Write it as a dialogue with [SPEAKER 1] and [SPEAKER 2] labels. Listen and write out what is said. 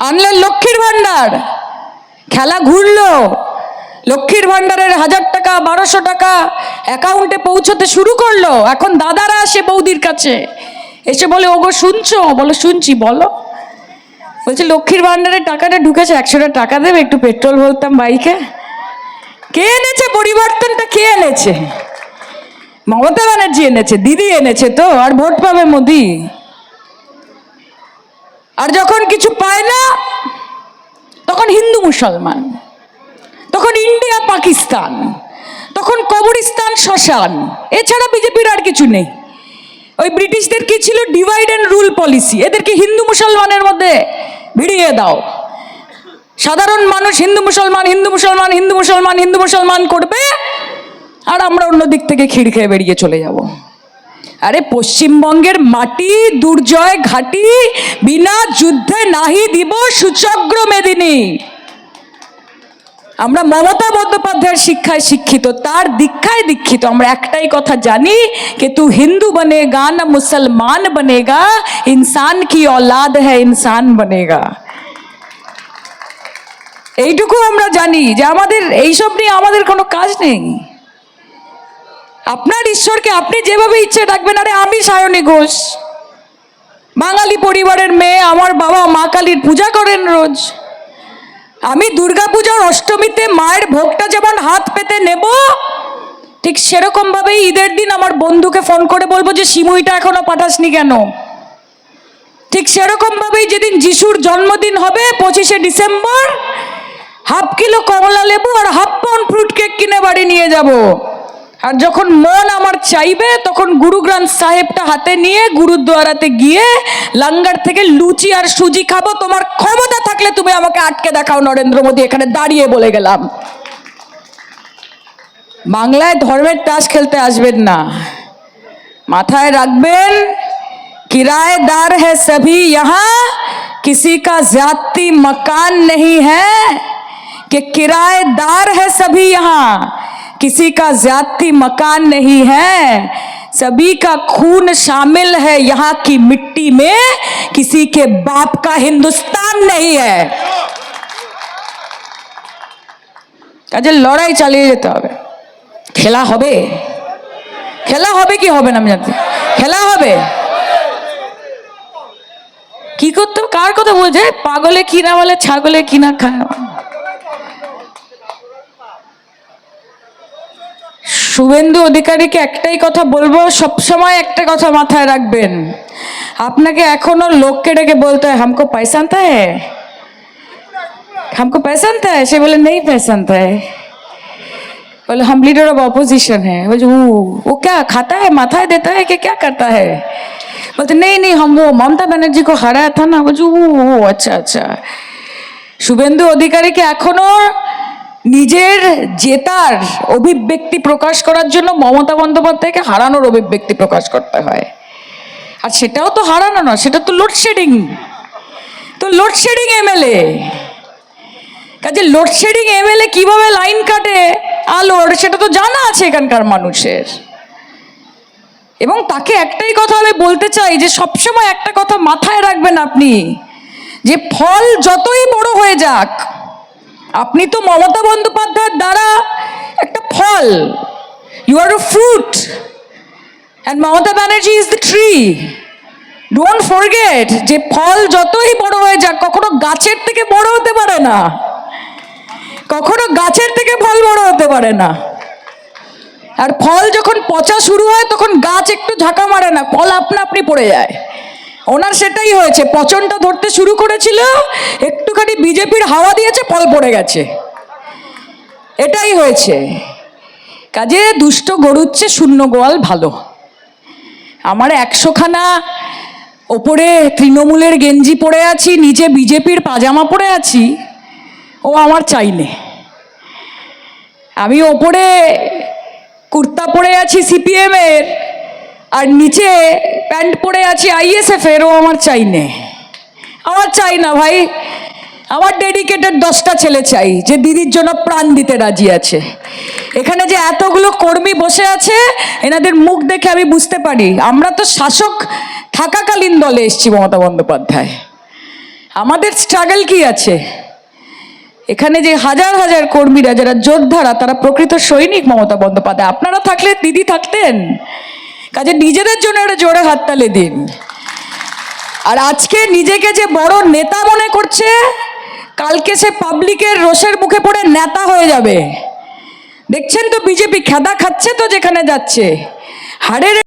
[SPEAKER 1] আনলেন লক্ষ্মীর ভাণ্ডার। খেলা ঘুরলো। লক্ষ্মীর ভাণ্ডারের হাজার টাকা, বারোশো টাকা অ্যাকাউন্টে পৌঁছতে শুরু করল। এখন দাদারা আসে বৌদির কাছে। এসে বলে, ওগো, শুনছো? বলো, শুনছি, বলো। বলছে, লক্ষ্মীর ভাণ্ডারের টাকাটা ঢুকেছে, একশোটা টাকা দেবে, একটু পেট্রোল ভরতাম বাইকে। কে এনেছে? পরিবর্তনটা কে এনেছে? মমতা ব্যানার্জি এনেছে, দিদি এনেছে তো, আর ভোট পাবে মোদি। আর যখন কিছু পায় না মুসলমান। তখন ইন্ডিয়া, পাকিস্তান। তখন কবরিস্তান শ্মশান। এছাড়া বিজেপির আর কিছু নেই। ওই ব্রিটিশদের কি ছিল? ডিভাইড অ্যান্ড রুল পলিসি এদেরকে হিন্দু মুসলমানের মধ্যে ভিড়িয়ে দাও। সাধারণ মানুষ হিন্দু মুসলমান হিন্দু মুসলমান হিন্দু মুসলমান হিন্দু মুসলমান করবে আর আমরা অন্য দিক থেকে খিড় খেয়ে বেরিয়ে চলে যাব। আরে পশ্চিমবঙ্গের মাটি, দুর্জয় ঘাটি, বিনা যুদ্ধে নাহি দিব সুচগ্র মেদিনী। আমরা মমতা বন্দ্যোপাধ্যায়ের শিক্ষায় শিক্ষিত তার দীক্ষায় দীক্ষিত আমরা একটাই কথা জানি कि तू हिंदू बनेगा ना मुसलमान बनेगा इंसान की औलाद है इंसान बनेगा এইটুকু আমরা জানি যে আমাদের এইসব নিয়ে আমাদের কোনো কাজ নেই আপনার ঈশ্বরকে আপনি যেভাবে ইচ্ছে ডাকবেন আরে আমি সায়নী ঘোষ বাঙালি পরিবারের মেয়ে আমার বাবা মা কালীর পূজা করেন রোজ আমি দুর্গাপূজার অষ্টমীতে মায়ের ভোগটা যেমন হাত পেতে নেব, ঠিক সেরকম ভাবে ঈদের দিন আমার বন্ধুকে ফোন করে বলব যে, সিমুইটা এখনও পাঠাসনি কেন? ঠিক সেরকম ভাবেই যেদিন যিশুর জন্মদিন হবে, পঁচিশে ডিসেম্বর, হাফ কিলো কমলা লেবু আর হাফ পাউন্ড ফ্রুট কেক কিনে বাড়ি নিয়ে যাব। আর যখন মন আমার চাইবে তখন গুরু গ্রন্থ সাহেবটা হাতে নিয়ে গুরুদ্বারাতে গিয়ে লাঙ্গার থেকে লুচি আর সুজি খাবো তোমার ক্ষমতা থাকলে তুমি আমাকে আটকে দেখাও নরেন্দ্র মোদী এখানে দাঁড়িয়ে বলে গেলাম বাংলায় ধর্মের তাস খেলতে আসবেন না মাথায় রাখবেন किराएदार है सभी यहाँ किसी का ज्यादती मकान नहीं है कि किराएदार है सभी यहाँ किसी का ज्यादती मकान नहीं है सभी का खून शामिल है यहाँ की मिट्टी में किसी के बाप का हिंदुस्तान नहीं है কাজে লড়াই চালিয়ে যেতে হবে খেলা হবে খেলা হবে কি হবে না আমি জানতে খেলা হবে কি করতে হবে? কার কথা বলছে পাগলে কিনা বলে ছাগলে কিনা খায় শুভেন্দু অধিকারীকে একটাই কথা বলব সবসময় একটা কথা মাথায় রাখবেন। আপনাকে এখনও লোককে ডেকে বলতে হয়, হামকো পয়সা আনতে হয় হামকো পয়সা আনতে হয় সে বলে, নেই পয়সা আনতে হয় বলে, হাম লিডার অফ অপোজিশন হ্যাঁ বলছে, ও ও ক্যা খাতা হ্যাঁ মাথায় দেতা হ্যাঁ কে করতা হ্যাঁ বলতে নেই নেই, হম ও মমতা ব্যানার্জি কো হারায় থা না? বলছে ও আচ্ছা আচ্ছা। শুভেন্দু অধিকারীকে এখনও নিজের জেতার অভিব্যক্তি প্রকাশ করার জন্য মমতা বন্দ্যোপাধ্যায়কে হারানোর অভিব্যক্তি প্রকাশ করতে হয়। আর সেটাও তো হারানো না সেটা তো লোডশেডিং তো লোডশেডিং এমএলএ কাজে লোডশেডিং এমএলএ কীভাবে লাইন কাটে? আলোর সেটা তো জানা আছে এখানকার মানুষের। এবং তাকে একটাই কথা আমি বলতে চাই যে সবসময় একটা কথা মাথায় রাখবেন আপনি, যে ফল যতই বড় হয়ে যাক আপনি তো মমতা বন্দ্যোপাধ্যায়ের দ্বারা একটা ফল you are a fruit and Mamata Banerjee is the tree don't forget যে ফল যতই বড় হয়ে যাক, কখনো গাছের থেকে বড় হতে পারে না। কখনো গাছের থেকে ফল বড় হতে পারে না। আর ফল যখন পচা শুরু হয়, তখন গাছ একটু ঝাঁকা মারে না, ফল আপনা আপনি পড়ে যায়। ওনার সেটাই হয়েছে, পচনটা ধরতে শুরু করেছিল, একটুখানি বিজেপির হাওয়া দিয়েছে ফল পড়ে গেছে। এটাই হয়েছে। কাজে দুষ্ট গরুচ্ছে শূন্য গোয়াল ভালো। আমার একশোখানা ওপরে তৃণমূলের গেঞ্জি পরে আছি নিচে বিজেপির পাজামা পরে আছি, ও আমার চাইনে আমি ওপরে কুর্তা পরে আছি সিপিএম এর আর নিচে প্যান্ট পরে আছি আইএসএফ এরও আমার চাইনে আমার চাই না ভাই। আমার ডেডিকেটেড দশটা ছেলে চাই, যে দিদির জন্য প্রাণ দিতে রাজি আছে। এখানে যে এতগুলো কর্মী বসে আছে, এনাদের মুখ দেখে আমি বুঝতে পারি। আমরা তো শাসক থাকাকালীন দলে এসছি মমতা বন্দ্যোপাধ্যায়। আমাদের স্ট্রাগল কি আছে? এখানে যে হাজার হাজার কর্মীরা, যারা যোদ্ধারা, তারা প্রকৃত সৈনিক মমতা বন্দ্যোপাধ্যায়। আপনারা থাকলে দিদি থাকতেন। কাজে নিজেদের জন্য একটা জোরে হাততালি দিন। আর আজকে নিজেকে যে বড় নেতা মনে করছে, কালকে সে পাবলিকের রোষের মুখে পড়ে নেতা হয়ে যাবে। দেখছেন তো বিজেপি খেদা খাচ্ছে তো যেখানে যাচ্ছে। হাড়ের